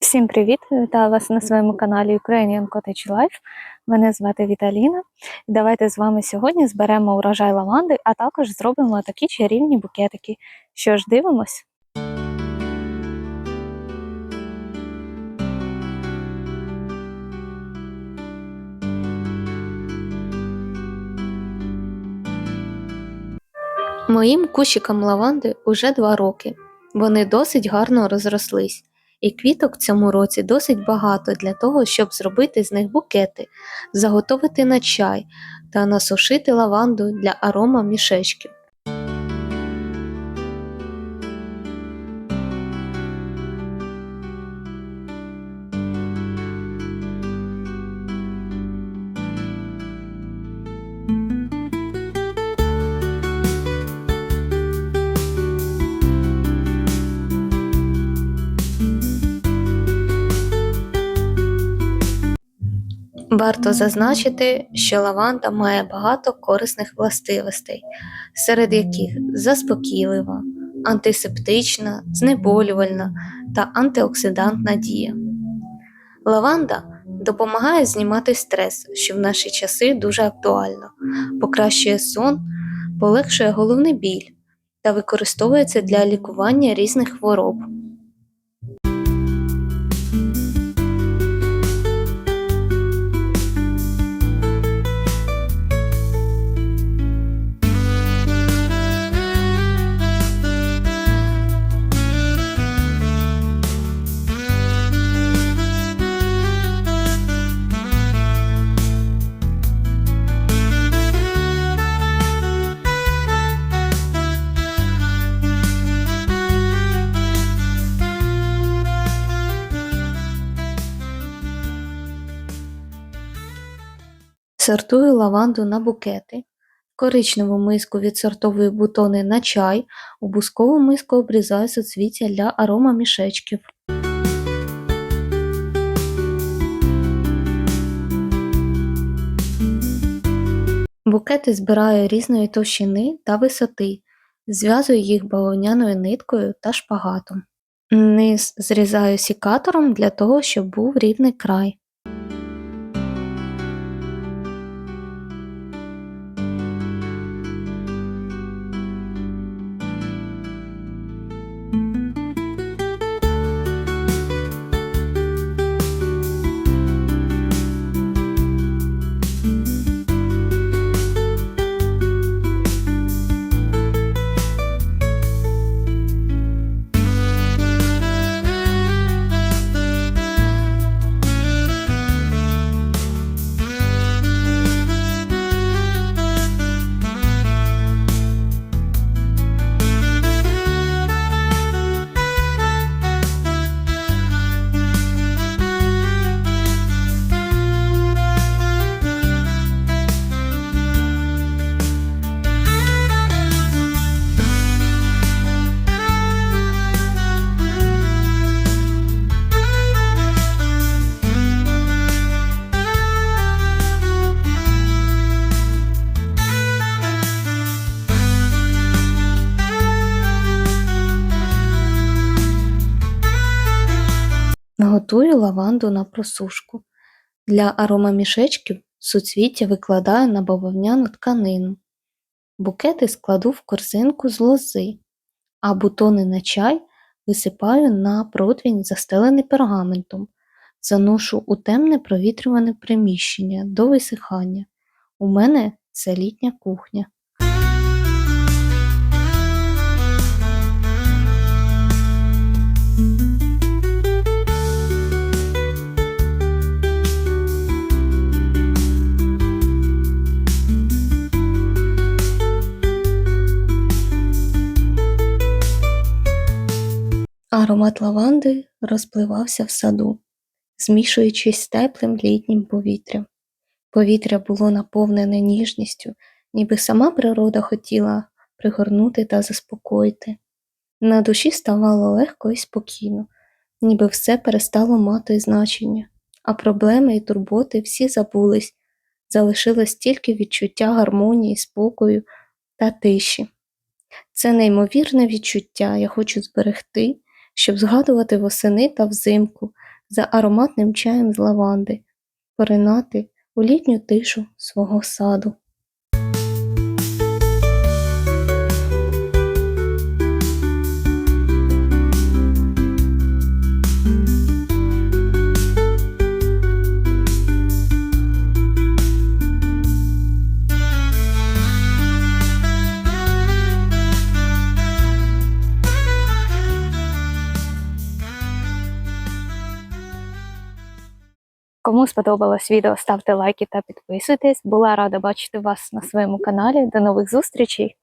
Всім привіт! Вітаю вас на своєму каналі Ukrainian Cottage Life. Мене звати Віталіна. Давайте з вами сьогодні зберемо урожай лаванди, а також зробимо такі чарівні букетики. Що ж, дивимось? Моїм кущикам лаванди уже два роки. Вони досить гарно розрослись. І квіток цьому році досить багато для того, щоб зробити з них букети, заготовити на чай та насушити лаванду для арома мішечків. Варто зазначити, що лаванда має багато корисних властивостей, серед яких заспокійлива, антисептична, знеболювальна та антиоксидантна дія. Лаванда допомагає знімати стрес, що в наші часи дуже актуально, покращує сон, полегшує головний біль та використовується для лікування різних хвороб. Сортую лаванду на букети. В коричневу миску відсортовую бутони на чай, у бускову миску обрізаю соцвіття для арома мішечків. Букети збираю різної товщини та висоти, зв'язую їх бавовняною ниткою та шпагатом. Низ зрізаю сікатором для того, щоб був рівний край. Готую лаванду на просушку. Для аромамішечків суцвіття викладаю на бавовняну тканину. Букети складу в корзинку з лози, а бутони на чай висипаю на противень, застелений пергаментом. Заношу у темне провітрюване приміщення до висихання. У мене це літня кухня. Аромат лаванди розпливався в саду, змішуючись з теплим літнім повітрям. Повітря було наповнене ніжністю, ніби сама природа хотіла пригорнути та заспокоїти. На душі ставало легко і спокійно, ніби все перестало мати значення, а проблеми і турботи всі забулись, залишилось тільки відчуття гармонії, спокою та тиші. Це неймовірне відчуття я хочу зберегти щоб згадувати восени та взимку за ароматним чаєм з лаванди, поринати у літню тишу свого саду. Кому сподобалось відео, ставте лайки та підписуйтесь. Була рада бачити вас на своєму каналі. До нових зустрічей!